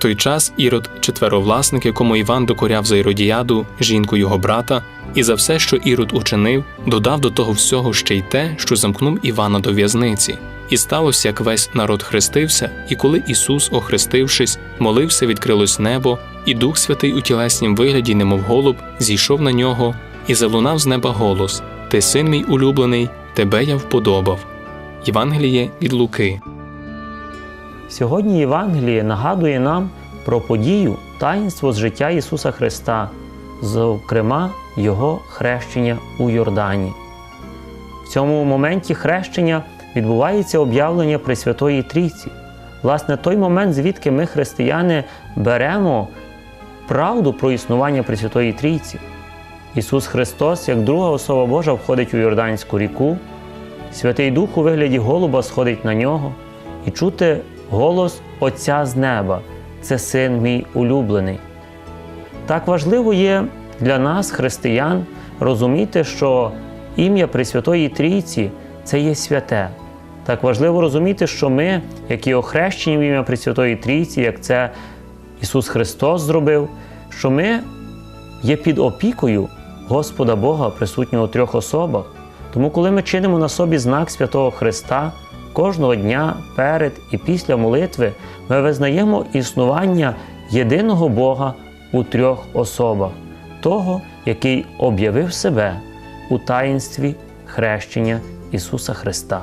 той час Ірод, четверовласник, якому Іван докоряв за Іродіаду, жінку його брата, і за все, що Ірод учинив, додав до того всього ще й те, що замкнув Івана до в'язниці. І сталося, як весь народ хрестився, і коли Ісус, охрестившись, молився, відкрилось небо, і Дух Святий у тілеснім вигляді, немов голуб, зійшов на нього, і залунав з неба голос: Ти син мій улюблений, тебе я вподобав. Євангеліє від Луки. Сьогодні Євангеліє нагадує нам про подію таїнство з життя Ісуса Христа, зокрема Його хрещення у Йордані. В цьому моменті хрещення відбувається об'явлення Пресвятої Трійці. Власне, той момент, звідки ми, християни, беремо правду про існування Пресвятої Трійці. Ісус Христос, як друга особа Божа, входить у Йорданську ріку, Святий Дух у вигляді голуба сходить на нього, і чути голос Отця з неба це син мій улюблений. Так важливо є для нас, християн, розуміти, що ім'я Пресвятої Трійці це є святе. Так важливо розуміти, що ми, які охрещені в ім'я Пресвятої Трійці, як це Ісус Христос зробив, що ми є під опікою Господа Бога, присутнього у трьох особах. Тому, коли ми чинимо на собі знак Святого Христа, кожного дня перед і після молитви ми визнаємо існування єдиного Бога у трьох особах, того, який об'явив себе у таїнстві хрещення Ісуса Христа.